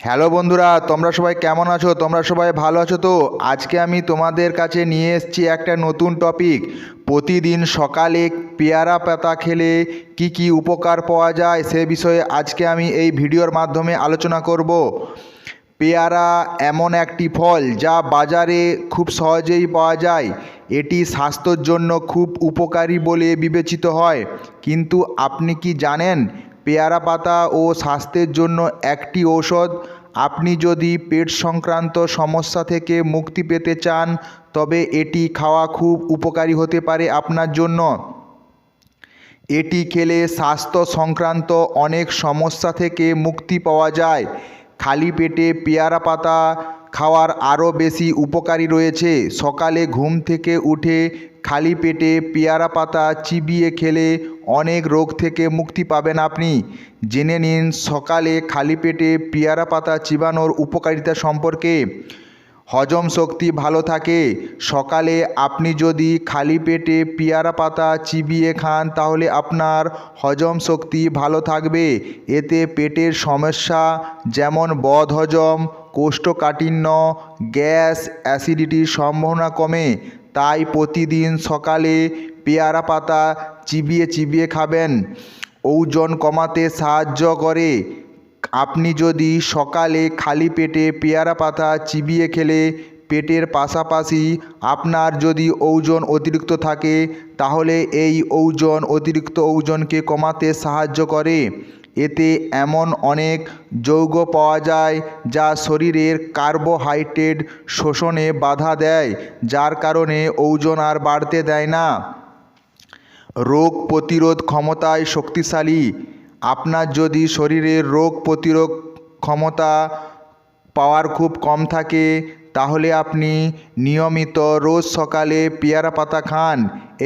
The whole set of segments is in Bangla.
হ্যালো বন্ধুরা, তোমরা সবাই কেমন আছো? তোমরা সবাই ভালো আছো তো? আজকে আমি তোমাদের কাছে নিয়ে এসেছি একটা নতুন টপিক প্রতিদিন সকালে পেয়ারা পাতা খেলে কি কি উপকার পাওয়া যায় সে বিষয়ে আজকে আমি এই ভিডিওর মাধ্যমে আলোচনা করব। পেয়ারা এমন একটি ফল যা বাজারে খুব সহজেই পাওয়া যায়। এটি স্বাস্থ্যর জন্য খুব উপকারী বলে বিবেচিত হয়। কিন্তু আপনি কি জানেন পেয়ারা পাতা ও স্বাস্থ্যের জন্য একটি ঔষধ। আপনি যদি পেট সংক্রান্ত সমস্যা থেকে মুক্তি পেতে চান, তবে এটি খাওয়া খুব উপকারী হতে পারে আপনার জন্য। এটি খেলে স্বাস্থ্য সংক্রান্ত অনেক সমস্যা থেকে মুক্তি পাওয়া যায়। খালি পেটে পেয়ারা পাতা খাওয়ার আরও বেশি উপকারী রয়েছে। সকালে ঘুম থেকে উঠে খালি পেটে পেয়ারা পাতা চিবিয়ে খেলে অনেক রোগ থেকে মুক্তি পাবেন আপনি। জেনে নিন সকালে খালি পেটে পেয়ারা পাতা চিবানোর উপকারিতা সম্পর্কে। হজম শক্তি ভালো থাকে। সকালে আপনি যদি খালি পেটে পেয়ারা পাতা চিবিয়ে খান, তাহলে আপনার হজম শক্তি ভালো থাকবে। এতে পেটের সমস্যা যেমন বদহজম, কোষ্ঠকাঠিন্য, গ্যাস অ্যাসিডিটির সম্ভাবনা কমে। তাই প্রতিদিন সকালে পেয়ারা পাতা চিবিয়ে চিবিয়ে খাবেন। ওজন কমাতে সাহায্য করে। আপনি যদি সকালে খালি পেটে পেয়ারা পাতা চিবিয়ে খেলে, পেটের পাশাপাশি আপনার যদি ওজন অতিরিক্ত থাকে, তাহলে এই ওজন অতিরিক্ত ওজনকে কমাতে সাহায্য করে। এতে এমন অনেক যৌগ পাওয়া যায় যা শরীরের কার্বোহাইড্রেট শোষণে বাধা দেয়, যার কারণে ওজন আর বাড়তে দেয় না। রোগ প্রতিরোধ ক্ষমতায় শক্তিশালী। আপনার যদি শরীরের রোগ প্রতিরোধ ক্ষমতা পাওয়ার খুব কম থাকে তাহলে আপনি নিয়মিত রোজ সকালে পেয়ারা পাতা খান।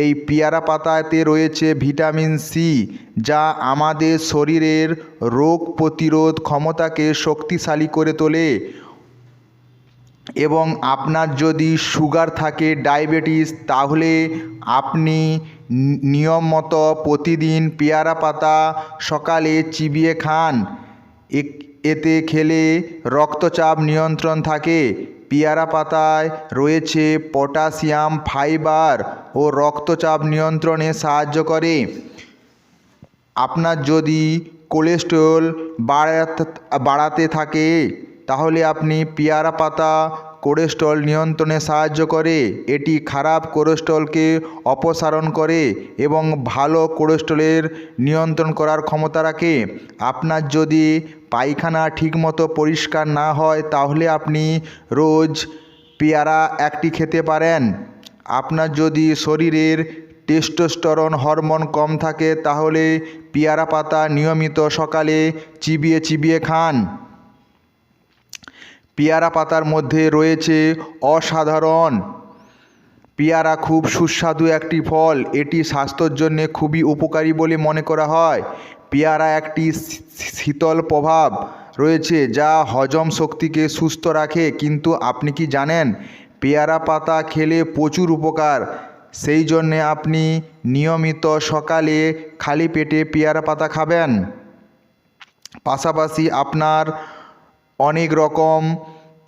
এই পেয়ারা পাতাতে রয়েছে ভিটামিন সি যা আমাদের শরীরের রোগ প্রতিরোধ ক্ষমতাকে শক্তিশালী করে তোলে এবং আপনার যদি সুগার থাকে, ডায়াবেটিস, তাহলে আপনি নিয়ম মতো প্রতিদিন পেয়ারা পাতা সকালে চিবিয়ে খান। এতে খেলে রক্তচাপ নিয়ন্ত্রণ থাকে। পেয়ারা পাতায় রয়েছে পটাশিয়াম, ফাইবার ও রক্তচাপ নিয়ন্ত্রণে সাহায্য করে। আপনার যদি কোলেস্টেরল বাড়াতে থাকে, তাহলে আপনি পেয়ারা পাতা কোলেস্ট্রল নিয়ন্ত্রণে সাহায্য করে। এটি খারাপ কোলেস্ট্রলকে অপসারণ করে এবং ভালো কোলেস্ট্রলের নিয়ন্ত্রণ করার ক্ষমতা রাখে। আপনার যদি পায়খানা ঠিকমতো পরিষ্কার না হয়, তাহলে আপনি রোজ পেয়ারা একটি খেতে পারেন। আপনার যদি শরীরের টেস্টোস্টেরন হরমোন কম থাকে, তাহলে পেয়ারা পাতা নিয়মিত সকালে চিবিয়ে চিবিয়ে খান। পেয়ারা পাতার মধ্যে রয়েছে অসাধারণ। পেয়ারা খুব সুস্বাদু একটি ফল। এটি স্বাস্থ্যর জন্য খুবই উপকারী বলে মনে করা হয়। পেয়ারা একটি শীতল প্রভাব রয়েছে যা হজম শক্তিকে সুস্থ রাখে। কিন্তু আপনি কি জানেন, পেয়ারা পাতা খেলে প্রচুর উপকার। সেই জন্যে আপনি নিয়মিত সকালে খালি পেটে পেয়ারা পাতা খাবেন। পাশাপাশি আপনার অনেক রকম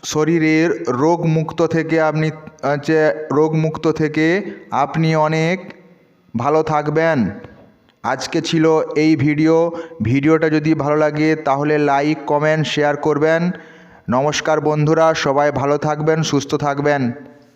শরীরের রোগমুক্ত থেকে আপনি, হচ্ছে রোগমুক্ত থেকে আপনি অনেক ভালো থাকবেন। আজকে ছিল এই ভিডিও। ভিডিওটা যদি ভালো লাগে তাহলে লাইক, কমেন্ট, শেয়ার করবেন। নমস্কার বন্ধুরা, সবাই ভালো থাকবেন, সুস্থ থাকবেন।